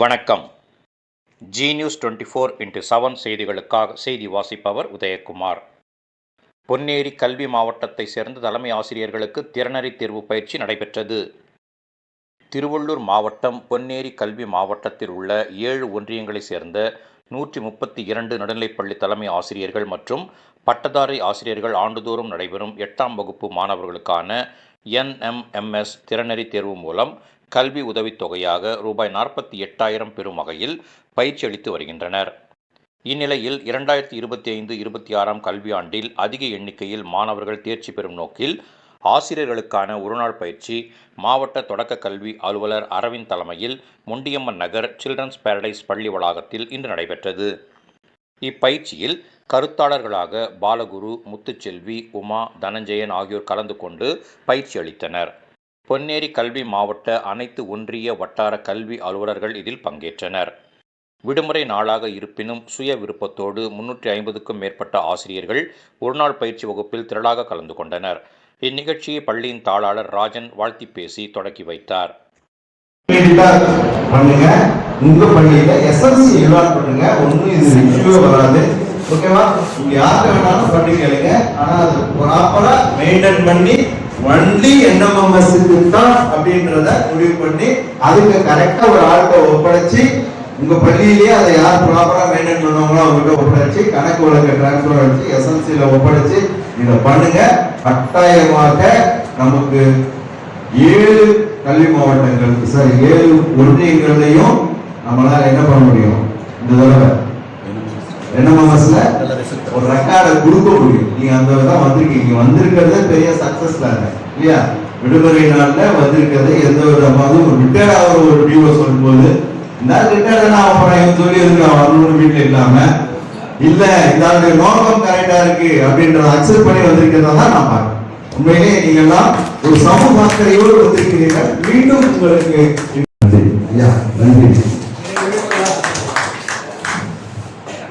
வணக்கம். Zee News twenty four into seven செய்திகளுக்காக செய்தி வாசிப்பவர் உதயகுமார். பொன்னேரி கல்வி மாவட்டத்தை சேர்ந்த தலைமை ஆசிரியர்களுக்கு திறனறி தேர்வு பயிற்சி நடைபெற்றது. திருவள்ளூர் மாவட்டம் பொன்னேரி கல்வி மாவட்டத்தில் உள்ள ஏழு ஒன்றியங்களைச் சேர்ந்த நூற்றி முப்பத்தி இரண்டு நடுநிலைப்பள்ளி தலைமை ஆசிரியர்கள் மற்றும் பட்டதாரி ஆசிரியர்கள் ஆண்டுதோறும் நடைபெறும் எட்டாம் வகுப்பு மாணவர்களுக்கான என்எம்எம்எஸ் திறனறி தேர்வு மூலம் கல்வி உதவித் தொகையாக ரூபாய் நாற்பத்தி எட்டாயிரம் பெறும் வகையில் பயிற்சி அளித்து வருகின்றனர். இந்நிலையில் இரண்டாயிரத்தி இருபத்தி ஐந்து இருபத்தி ஆறாம் கல்வியாண்டில் அதிக எண்ணிக்கையில் மாணவர்கள் தேர்ச்சி பெறும் நோக்கில் ஆசிரியர்களுக்கான ஒருநாள் பயிற்சி மாவட்ட தொடக்க கல்வி அலுவலர் அரவிந்த் தலைமையில் முண்டியம்மன் நகர் சில்ட்ரன்ஸ் பேரடைஸ் பள்ளி வளாகத்தில் இன்று நடைபெற்றது. இப்பயிற்சியில் கருத்தாளர்களாக பாலகுரு முத்துச்செல்வி உமா தனஞ்சயன் ஆகியோர் கலந்து கொண்டு பயிற்சி அளித்தனர். பொன்னேரி கல்வி மாவட்ட அனைத்து ஒன்றிய வட்டார கல்வி அலுவலர்கள் இதில் பங்கேற்றனர். விடுமுறை நாளாக இருப்பினும் சுய விருப்பத்தோடு முன்னூற்றி ஐம்பதுக்கும் மேற்பட்ட ஆசிரியர்கள் ஒருநாள் பயிற்சி வகுப்பில் திரளாக கலந்து கொண்டனர். இந்நிகழ்ச்சியை பள்ளியின் தாளாளர் ராஜன் வாழ்த்தி பேசி தொடக்கி வைத்தார். பண்ணுங்க உங்க பள்ளியில எஸ்எல்சி என்ரோல் பண்ணுங்க. ஒண்ணும் இது இஷ்யூவே வராது. ஓகேவா நீங்க யார்கிட்ட வேணாலும் பண்ணி கேளுங்க. ஆனா அது ப்ராப்பரா மெயின்டைன் பண்ணி ஒன்லி என்எம்எம்எஸ்க்கு தான் அப்படின்றத முடிவு பண்ணி அதுக்கு கரெக்டா ஒரு ஆளுக்கு ஒப்படைச்சு உங்க பள்ளியிலேயே அதை யார் ப்ராப்பரா மெயின்டைன் பண்ணுவாங்களோ அவங்ககிட்ட ஒப்படைச்சு கணக்கு வழக்கு டிரான்ஸ்பர் அடிச்சு எஸ்எல்சியில ஒப்படைச்சு இதை பண்ணுங்க. கட்டாயமாக நமக்கு ஏழு கல்வி மாவட்டங்கள் சார் ஏழு ஒன்றியங்களையும் நம்மளால என்ன பண்ண முடியும்? இந்த தடவை. என்எம்எஸ்ல ஒரு ரெக்கார்டை கொடுக்க முடியும். நீங்க அந்த தான் வந்திருக்கீங்க வந்திருக்கிறதே பெரிய சக்சஸ் தாங்க இல்லையா? விடுமுறை நாள்ல வந்திருக்கிறது எந்த ஒரு ரிட்டையர்ட் ஆகிற ஒரு டிஓ சொல்லும்போது இந்த ரிட்டையர்ட் ஆக போறேன் சொல்லி இருக்கிறான் வரணும்னு வீட்டுல இல்லாம? இல்ல இதாங்க நோக்கம் கரெக்டா இருக்கு அப்படின்றத அக்செப்ட் பண்ணி வந்திருக்கிறதா தான் நான் பார்க்கிறேன். உண்மையிலேயே நீங்க எல்லாம் ஒரு சமூக அக்கறையோடு வந்திருக்கிறீர்கள். மீண்டும் உங்களுக்கு நன்றி. ஐயா நன்றி.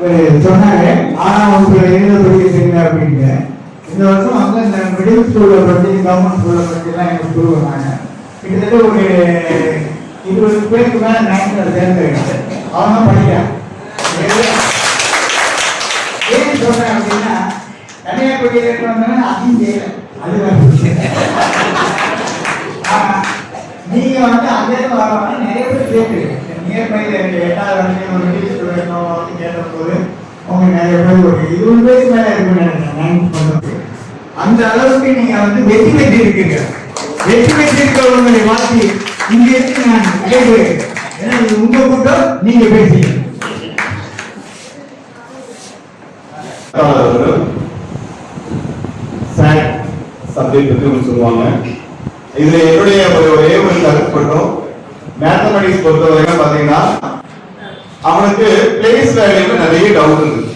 இவரு ஆறாம் வகுப்புல எழுத படிக்கிறீங்க அப்படின்னு இந்த வருஷம் வந்து இந்த மிடில் ஸ்கூல்ல பற்றி கவர்மெண்ட் ஸ்கூல்ல படிச்சு எனக்கு ஸ்கூல் கிட்டத்தட்ட ஒரு இருபது பேருக்கு மேல நைன்த்ல சேர்ந்து அவங்க படிக்கிறான். ஏன் சொல்றேன் அப்படின்னா தனியார் பள்ளியில் வந்தாங்க அதையும் செய்யல. அது வேற நீங்க வந்து அதே வரவங்க நிறைய பேர் கேட்குறீங்க நியர்பைல எட்டாவது வரைக்கும் ஒரு வேணும் அப்படின்னு கேட்டபோது அவங்க நிறைய பேர் ஒரு இருபது பேருக்கு மேலே இருக்குன்னு நினைக்கிறேன் அந்த அளவுக்கு நீங்க வந்து வெற்றி பெற்று இருக்கீங்க வெற்றி பெற்றிருக்கிறவங்களை மாற்றி இங்க இருந்து நான் கேட்கிறேன் ஏன்னா இது கூட்டம் நீங்க பேசுறீங்க சார் சப்ஜெக்ட் பத்தி ஒன்று சொல்லுவாங்க. இதுல என்னுடைய ஒரே ஒரு கருத்து மட்டும் மேத்தமெட்டிக்ஸ் பொறுத்த வரைக்கும் பாத்தீங்கன்னா அவனுக்கு பிளேஸ் வேல்யூல நிறைய டவுட் இருக்கு.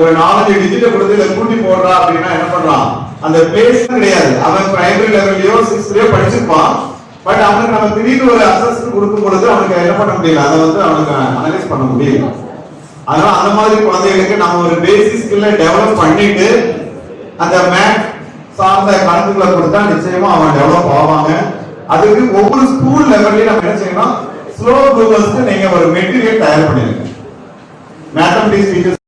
ஒரு நாலஞ்சு டிஜிட்டை கொடுத்து இதை கூட்டி போடுறா அப்படின்னா என்ன பண்றான்? அந்த பிளேஸ் கிடையாது. அவன் பிரைமரி லெவல்லயோ சிக்ஸ்த்லயோ படிச்சிருப்பான். பட் அவனுக்கு நம்ம திடீர்னு ஒரு அசஸ்ட் கொடுக்கும் பொழுது அவனுக்கு என்ன பண்ண முடியல? அதை வந்து அவனுக்கு அனலைஸ் பண்ண முடியல. அதனால அந்த மாதிரி குழந்தைகளுக்கு நம்ம ஒரு பேசிக் ஸ்கில்ல டெவலப் பண்ணிட்டு அந்த மேத் சார்ந்த கணக்குகளை கொடுத்தா நிச்சயமா அவன் டெவலப் ஆவாங்க. அதுக்கு ஒவ்வொரு ஸ்கூல் லெவல்லையும் நம்ம என்ன செய்யணும் ஸ்லோ குரூவர்ஸ்க்கு நீங்க ஒரு மெட்டீரியல் தயார் பண்ணிருங்க. Mathematics teachers